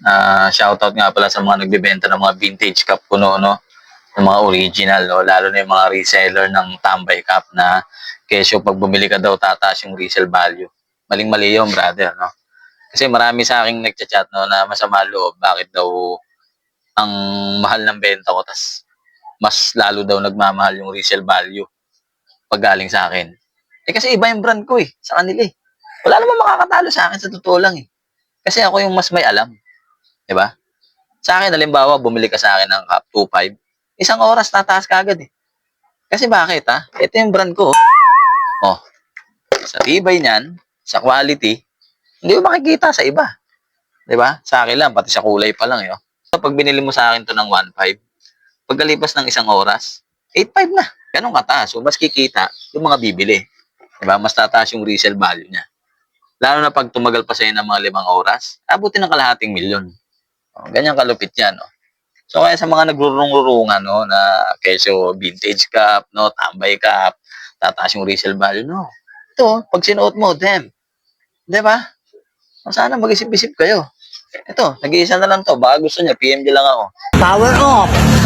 Ah, shoutout nga pala sa mga nagbebenta ng mga vintage cup kuno, no? Ng mga original, no? Lalo na yung mga reseller ng Tambay Cup na kesyo pag bumili ka daw tataas yung resale value. Maling-mali yun, brother, no? Kasi marami sa akin nagchat-chat, no, na masama loob. Bakit daw ang mahal ng benta ko, tas mas lalo daw nagmamahal yung resale value pag galing sa akin. Eh kasi iba yung brand ko eh, sa kanila eh. Wala namang makakatalo sa akin sa totoo lang eh. Kasi ako yung mas may alam. 'Di ba? Sa akin, halimbawa, bumili ka sa akin ng cup 2.5, isang oras tataas ka agad eh. Kasi bakit ha? Ito yung brand ko. oh. Oh. Sa tibay niyan, sa quality, hindi mo makikita sa iba. 'Di ba? Sa akin lang, pati sa kulay pa lang, yo. So, pag binili mo sa akin to ng 1.5, pagkalipas ng isang oras, 8.5 na. Ganun kataas. So, mas kikita yung mga bibili. 'Di ba? Mas tataas yung resale value niya. Lalo na pag tumagal pa sa'yo ng mga limang oras, abutin ng kalahating milyon. Oh, ganyan kalupit yan, no? So, kaya sa mga nagrurung-rurungan, no, na keso vintage cup, no, tambay cup, tataas yung resale value, no. Ito, pag sinuot mo, damn. Di ba? O, sana mag-isip-isip kayo. Ito, nag-iisa na lang to. Baka gusto niya, PM niyo lang ako. Power off.